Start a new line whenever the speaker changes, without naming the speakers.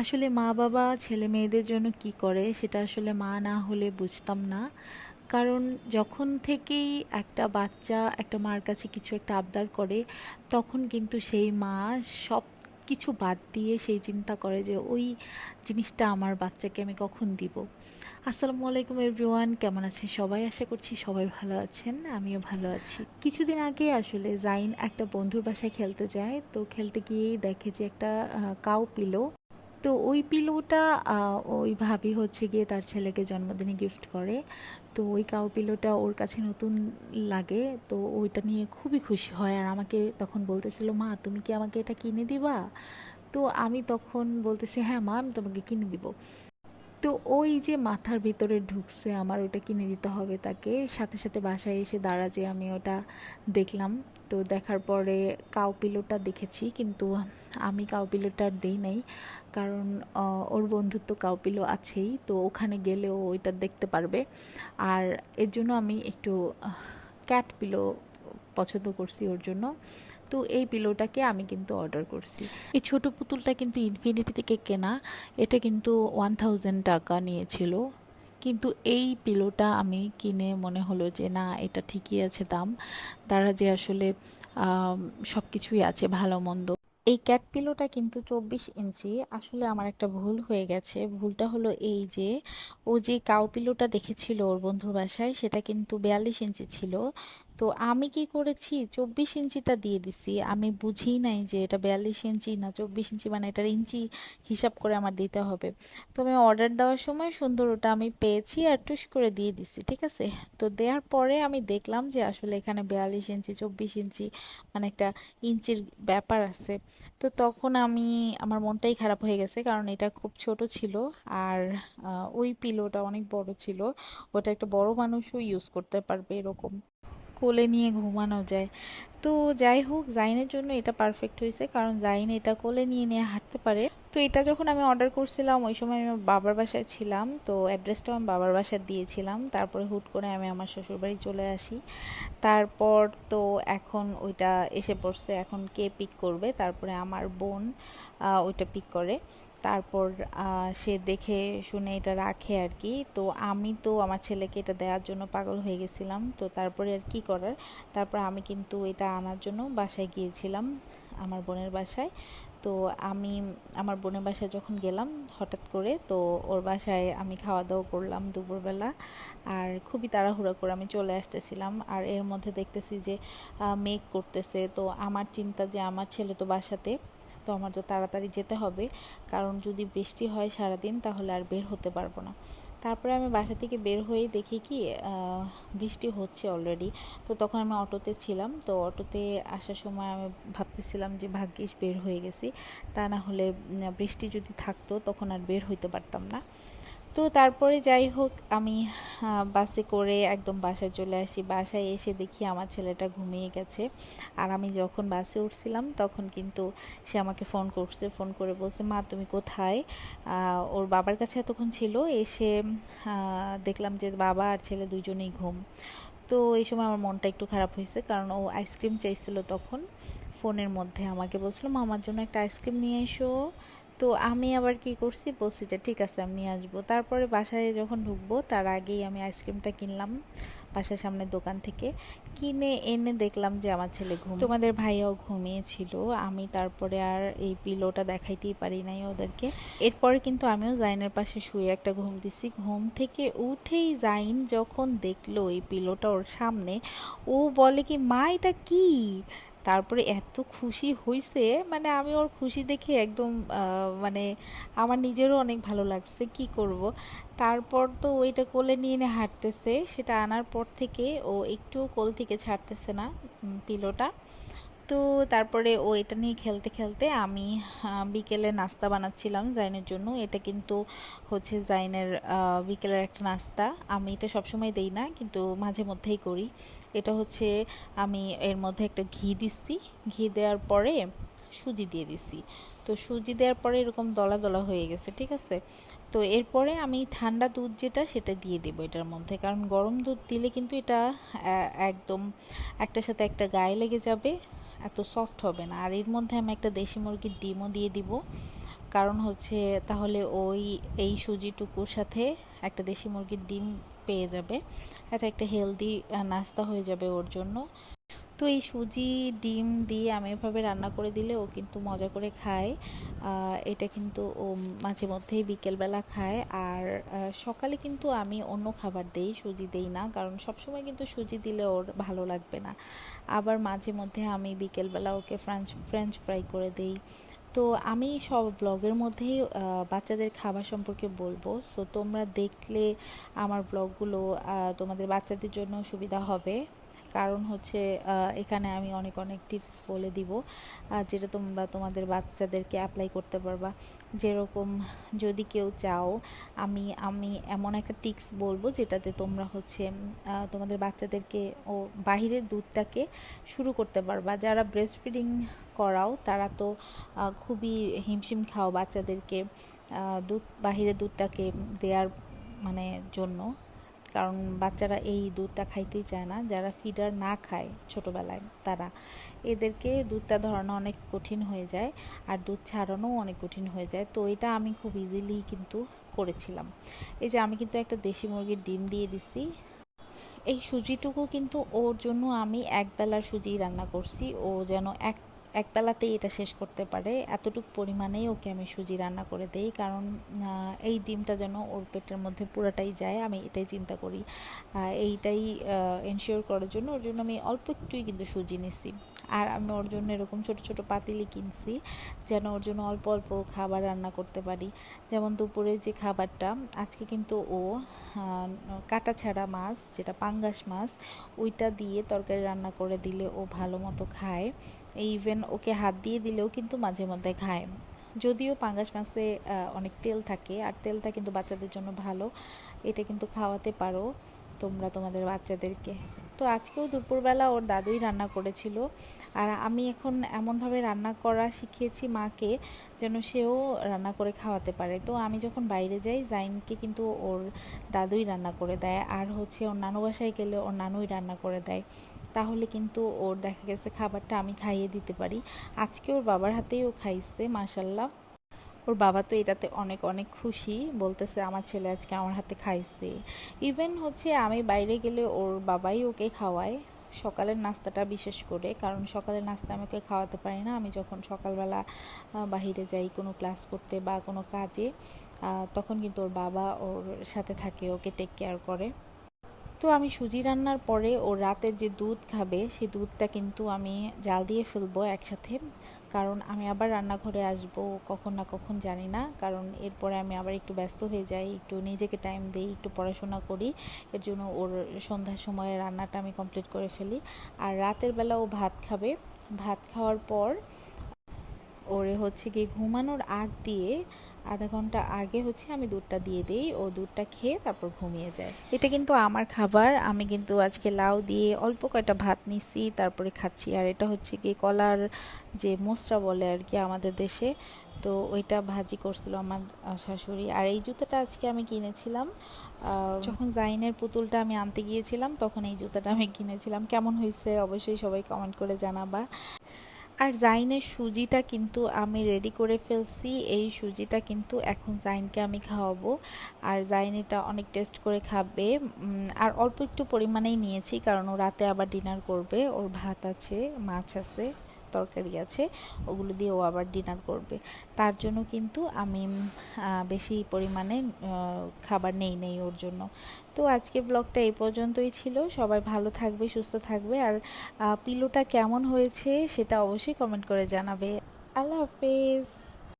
আসলে মা বাবা ছেলে মেয়েদের জন্য কি করে সেটা আসলে মা না হলে বুঝতাম না। কারণ যখন থেকেই একটা বাচ্চা, একটা মার কাছে কিছু একটা আবদার করে, তখন কিন্তু সেই মা সব কিছু বাদ দিয়ে সেই চিন্তা করে যে ওই জিনিসটা আমার বাচ্চাকে আমি কখন দিব। আসসালামু আলাইকুম এভরিওয়ান, কেমন আছেন সবাই? আশা করছি সবাই ভালো আছেন, আমিও ভালো আছি। কিছুদিন আগে আসলে জাইন একটা বন্ধুর বাসায় খেলতে যায়, তো খেলতে গিয়েই দেখে যে একটা কাউ পিলো। তো ওই পিলোটা ওই ভাবি হচ্ছে গিয়ে তার ছেলেকে জন্মদিনে গিফট করে। তো ওই কাউ পিলোটা ওর কাছে নতুন লাগে, তো ওইটা নিয়ে খুবই খুশি হয়। আর আমাকে তখন বলতেছিল, মা, তুমি কি আমাকে এটা কিনে দিবা? তো আমি তখন বলতেছি হ্যাঁ মা, আমি তোমাকে কিনে দিব। তো ওই যে মাথার ভিতরে ঢুকছে আমার, ওটা কিনে দিতে হবে তাকে। সাথে সাথে বাসায় এসে দাঁড়া যে আমি ওটা দেখলাম। তো দেখার পরে কাউ পিলোটা দেখেছি, কিন্তু আমি কাউ পিলোটা দেই নাই। কারণ ওর বন্ধুর তো কাউ পিলো আছেই, তো ওখানে গেলেও ওইটা দেখতে পারবে। আর এর জন্য আমি একটু ক্যাট পিলো পছন্দ করছি ওর জন্য। তো এই পিলোটাকে আমি কিন্তু অর্ডার করছি। এই ছোট পুতুলটা কিন্তু ইনফিনিটি থেকে কেনা, এটা কিন্তু ওয়ান থাউজেন্ড টাকা নিয়েছিল। কিন্তু এই পিলোটা আমি কিনে মনে হলো যে, না, এটা ঠিকই আছে দাম। তারা যে আসলে সব কিছুই আছে, ভালো, মন্দ। এই ক্যাট পিলোটা কিন্তু চব্বিশ ইঞ্চি। আসলে আমার একটা ভুল হয়ে গেছে। ভুলটা হলো এই যে, ও যে কাউ পিলোটা দেখেছিল ওর বন্ধুর বাসায়, সেটা কিন্তু বিয়াল্লিশ ইঞ্চি ছিল। তো আমি কি করেছি? চব্বিশ ইঞ্চিটা দিয়ে দিছি। আমি বুঝি নাই যে এটা বিয়াল্লিশ ইঞ্চি না চব্বিশ ইঞ্চি মানে এটার ইঞ্চি হিসাব করে আমার দিতে হবে। তো আমি অর্ডার দেওয়ার সময় সুন্দর ওটা আমি পেয়েছি আর টুস করে দিয়ে দিছি, ঠিক আছে? তো দেওয়ার পরে আমি দেখলাম যে আসলে এখানে বিয়াল্লিশ ইঞ্চি, চব্বিশ ইঞ্চি মানে একটা ইঞ্চির ব্যাপার আছে। তো তখন আমি, আমার মনটাই খারাপ হয়ে গেছে কারণ এটা খুব ছোট ছিল আর ওই পিলোটা অনেক বড় ছিল। ওটা একটা বড় মানুষও ইউজ করতে পারবে এরকম। কোলে নিয়ে ঘুমানো যায়। তো যাই হোক, জাইনের জন্য এটা পারফেক্ট হয়েছে, কারণ জাইন এটা কোলে নিয়ে নিয়ে হাঁটতে পারে। তো এটা যখন আমি অর্ডার করছিলাম, ওই সময় আমি বাবার বাসায় ছিলাম, তো অ্যাড্রেসটাও আমি বাবার বাসায় দিয়েছিলাম। তারপরে হুট করে আমি আমার শ্বশুরবাড়ি চলে আসি। তারপর তো এখন ওইটা এসে পড়ছে, এখন কে পিক করবে? তারপরে আমার বোন ওইটা পিক করে। তারপর সে দেখে শুনে এটা রাখে আর কি তো আমি তো আমার ছেলেকে এটা দেওয়ার জন্য পাগল হয়ে গেছিলাম। তো তারপরে আর কি করার? তারপর আমি কিন্তু এটা আনার জন্য বাসায় গিয়েছিলাম, আমার বোনের বাসায়। তো আমি আমার বোনের বাসায় যখন গেলাম হঠাৎ করে, তো ওর বাসায় আমি খাওয়া দাওয়া করলাম দুপুরবেলা। আর খুবই তাড়াহুড়া করে আমি চলে আসতেছিলাম। আর এর মধ্যে দেখতেছি যে মেঘ করতেছে। তো আমার চিন্তা যে আমার ছেলে তো বাসাতে। তো আমার তো তাড়াতাড়ি যেতে হবে। কারণ যদি বৃষ্টি হয় সারাদিন তাহলে আর বের হতে পারব না। তারপরে আমি বাসা থেকে বের হয়ে দেখি কি বৃষ্টি হচ্ছে অলরেডি তো তখন আমি অটোতে ছিলাম। তো অটোতে আসার সময় আমি ভাবতেছিলাম যে, ভাগ্যিস বের হয়ে গেছি। তা না হলে বৃষ্টি যদি থাকতো তখন আর বের হইতে পারতাম না। তো তারপরে যাই হোক, আমি বাসে করে একদম বাসায় চলে আসি। বাসায় এসে দেখি আমার ছেলেটা ঘুমিয়ে গেছে। আর আমি যখন বাসে উঠছিলাম, তখন কিন্তু সে আমাকে ফোন করছে, ফোন করে বলছে, মা, তুমি কোথায়? ওর বাবার কাছে এতক্ষণ ছিল। এসে দেখলাম যে বাবা আর ছেলে দুজনেই ঘুম। তো এই সময় আমার মনটা একটু খারাপ হয়েছে, কারণ ও আইসক্রিম চাইছিল তখন। ফোনের মধ্যে আমাকে বলছিল, মা, আমার জন্য একটা আইসক্রিম নিয়ে এসো। তো আমি আবার কি করছি? বলছি যে, ঠিক আছে, আমি নিয়ে আসব। তারপরে বাসায় যখন ঢুকবো, তার আগেই আমি আইসক্রিমটা কিনলাম বাসার সামনের দোকান থেকে। কিনে এনে দেখলাম যে, আমার ছেলে ঘুম, তোমাদের ভাইয়াও ঘুমিয়েছিল। আমি তারপরে আর এই পিলোটা দেখাইতেই পারি নাই ওদেরকে। এরপরে কিন্তু আমিও জাইনের পাশে শুয়ে একটা ঘুম দিছি। ঘুম থেকে উঠেই জাইন যখন দেখল এই পিলোটা ওর সামনে, ও বলে কি, মা, এটা কি? তারপরে এত খুশি হয়েছে মানে আমি ওর খুশি দেখে একদম মানে আমার নিজেরও অনেক ভালো লাগছে, কি করব? তারপর তো ওইটা কোলে নিয়ে নিয়ে হাঁটতেছে, সেটা আনার পর থেকে ও একটুও কোল থেকে ছাড়তেছে না পিলোটা তো তারপরে ও এটা নিয়ে খেলতে খেলতে আমি বিকেলে নাস্তা বানাচ্ছিলাম জাইনের জন্য। এটা কিন্তু হচ্ছে জাইনের বিকেলের একটা নাস্তা। আমি এটা সবসময় দেই না, কিন্তু মাঝে মধ্যেই করি। এটা হচ্ছে আমি এর মধ্যে একটা ঘি দিচ্ছি। ঘি দেওয়ার পরে সুজি দিয়ে দিছি তো সুজি দেওয়ার পরে এরকম দলা দলা হয়ে গেছে, ঠিক আছে? তো এরপরে আমি ঠান্ডা দুধ যেটা, সেটা দিয়ে দেবো এটার মধ্যে। কারণ গরম দুধ দিলে কিন্তু এটা একদম একটার সাথে একটা গায়ে লেগে যাবে। এত সফট হবে না। আর এর মধ্যে আমি একটা দেশি মুরগির ডিমও দিয়ে দিব। কারণ হচ্ছে তাহলে ওই, এই সুজিটুকুর সাথে একটা দেশি মুরগির ডিম পেয়ে যাবে। এটা একটা হেলদি নাস্তা হয়ে যাবে ওর জন্য। তো এই সুজি, ডিম দিয়ে আমি এভাবে রান্না করে দিলে ও কিন্তু মজা করে খায়। এটা কিন্তু ও মাঝে মধ্যেই বিকেলবেলা খায়। আর সকালে কিন্তু আমি অন্য খাবার দেই, সুজি দেই না। কারণ সবসময় কিন্তু সুজি দিলে ওর ভালো লাগবে না। আবার মাঝে মধ্যে আমি বিকেলবেলা ওকে ফ্রেঞ্চ ফ্রেঞ্চ ফ্রাই করে দেই। তো আমি সব ব্লগের মধ্যেই বাচ্চাদের খাবার সম্পর্কে বলব। সো তোমরা দেখলে আমার ব্লগগুলো তোমাদের বাচ্চাদের জন্য সুবিধা হবে। কারণ হচ্ছে এখানে আমি অনেক অনেক টিপস বলে দিব। যেটা তোমরা তোমাদের বাচ্চাদেরকে অ্যাপ্লাই করতে পারবা। যেরকম যদি কেউ চাও, আমি আমি এমন একটা টিপস বলব যেটাতে তোমরা হচ্ছে তোমাদের বাচ্চাদেরকে ও বাহিরের দুধটাকে শুরু করতে পারবা। যারা ব্রেস্ট ফিডিং করাও, তারা তো খুবই হিমশিম খাও বাচ্চাদেরকে দুধ, বাহিরের দুধটাকে দেওয়ার মানে জন্য। কারণ বাচ্চারা এই দুধটা খাইতেই চায় না। যারা ফিডার না খায় ছোটোবেলায়, তারা। এদেরকে দুধটা ধরানো অনেক কঠিন হয়ে যায় আর দুধ ছাড়ানোও অনেক কঠিন হয়ে যায়। তো এটা আমি খুব ইজিলি কিন্তু করেছিলাম। এই যে আমি কিন্তু একটা দেশি মুরগির ডিম দিয়ে দিছি। এই সুজিটুকু কিন্তু ওর জন্য আমি এক বেলার সুজি রান্না করছি। ও যেন এক এক বেলাতেই এটা শেষ করতে পারে। এতটুকু পরিমাণেই ওকে আমি সুজি রান্না করে দেই। কারণ এই ডিমটা যেন ওর পেটের মধ্যে পুরোটাই যায়, আমি এটাই চিন্তা করি। এইটাই এনশিওর করার জন্য। ওর জন্য আমি অল্প একটুই কিন্তু সুজি নিছি। আর আমি ওর জন্য এরকম ছোট ছোট পাতিলি কিনছি, যেন ওর জন্য অল্প অল্প খাবার রান্না করতে পারি। যেমন দুপুরে যে খাবারটা, আজকে কিন্তু ও কাটা ছাড়া মাছ, যেটা পাঙ্গাস মাছ, ওইটা দিয়ে তরকারি রান্না করে দিলে ও ভালো মতো খায়। ইভেন ওকে হাত দিয়ে দিলেও কিন্তু মাঝে মধ্যে খায় যদিও পাঙ্গাস মাছে অনেক তেল থাকে, আর তেলটা কিন্তু বাচ্চাদের জন্য ভালো। এটা কিন্তু খাওয়াতে পারো তোমরা তোমাদের বাচ্চাদেরকে। তো আজকেও দুপুরবেলা ওর দাদুই রান্না করেছিল। আর আমি এখন এমনভাবে রান্না করা শিখিয়েছি মাকে যেন সেও রান্না করে খাওয়াতে পারে। তো আমি যখন বাইরে যাই, জাইনকে কিন্তু ওর দাদুই রান্না করে দেয়। আর হচ্ছে ওর নানু বাসায় গেলে ওর নানুই রান্না করে দেয়। তাহলে কিন্তু ওর দেখা গেছে খাবারটা আমি খাইয়ে দিতে পারি। আজকে ওর বাবার হাতেই ও খাইছে মাসাল্লাহ ওর বাবা তো এটাতে অনেক অনেক খুশি। বলতেছে, আমার ছেলে আজকে আমার হাতে খাইছে। ইভেন হচ্ছে আমি বাইরে গেলে ওর বাবাই ওকে খাওয়ায়। সকালের নাস্তাটা বিশেষ করে, কারণ সকালের নাস্তা আমাকে খাওয়াতে পারি না। আমি যখন সকালবেলা বাহিরে যাই কোনো ক্লাস করতে বা কোনো কাজে তখন কিন্তু ওর বাবা ওর সাথে থাকে, ওকে টেক কেয়ার করে। তো আমি সুজি রান্নার পরে ও রাতের যে দুধ খাবে সেই দুধটা কিন্তু আমি জাল দিয়ে ফেলব একসাথে। কারণ আমি আবার রান্নাঘরে আসব কখন না কখন জানি না। কারণ এরপরে আমি আবার একটু ব্যস্ত হয়ে যাই, একটু নিজেকে টাইম দিই, একটু পড়াশোনা করি। এর জন্য ওর সন্ধ্যার সময় রান্নাটা আমি কমপ্লিট করে ফেলি। আর রাতের বেলা ও ভাত খাবে। ভাত খাওয়ার পর ওরে হচ্ছে কি ঘুমানোর আগ দিয়ে আধা ঘণ্টা আগে হচ্ছে আমি দুধটা দিয়ে দিই, ও দুধটা খেয়ে তারপর ঘুমিয়ে যায়। এটা কিন্তু আমার খাবার, আমি কিন্তু আজকে লাউ দিয়ে অল্প কয়টা ভাত নিছি, তারপরে খাচ্ছি। আর এটা হচ্ছে কি কলার যে মোসরা বলে আর কি আমাদের দেশে, তো ওইটা ভাজি করছিল আমার শাশুড়ি। আর এই জুতাটা আজকে আমি কিনেছিলাম যখন জাইনের পুতুলটা আমি আনতে গিয়েছিলাম, তখন এই জুতাটা আমি কিনেছিলাম। কেমন হয়েছে অবশ্যই সবাই কমেন্ট করে জানাবা। আর জাইনের সুজিটা কিন্তু আমি রেডি করে ফেলছি। এই সুজিটা কিন্তু এখন জাইনকে আমি খাওয়াবো। আর জাইন এটা অনেক টেস্ট করে খাবে। আর অল্প একটু পরিমাণেই নিয়েছি, কারণ ও রাতে আবার ডিনার করবে। ওর ভাত আছে, মাছ আছে। তরকারি আছে, ওগুলো দিয়ে ও আবার ডিনার করবে। তার জন্য কিন্তু আমি বেশি পরিমাণে খাবার নেই নেই ওর জন্য। তো আজকে ব্লগটা এই পর্যন্তই ছিল। সবাই ভালো থাকবে, সুস্থ থাকবে। আর পিলোটা কেমন হয়েছে সেটা অবশ্যই কমেন্ট করে জানাবে। আল্লাহ হাফেজ।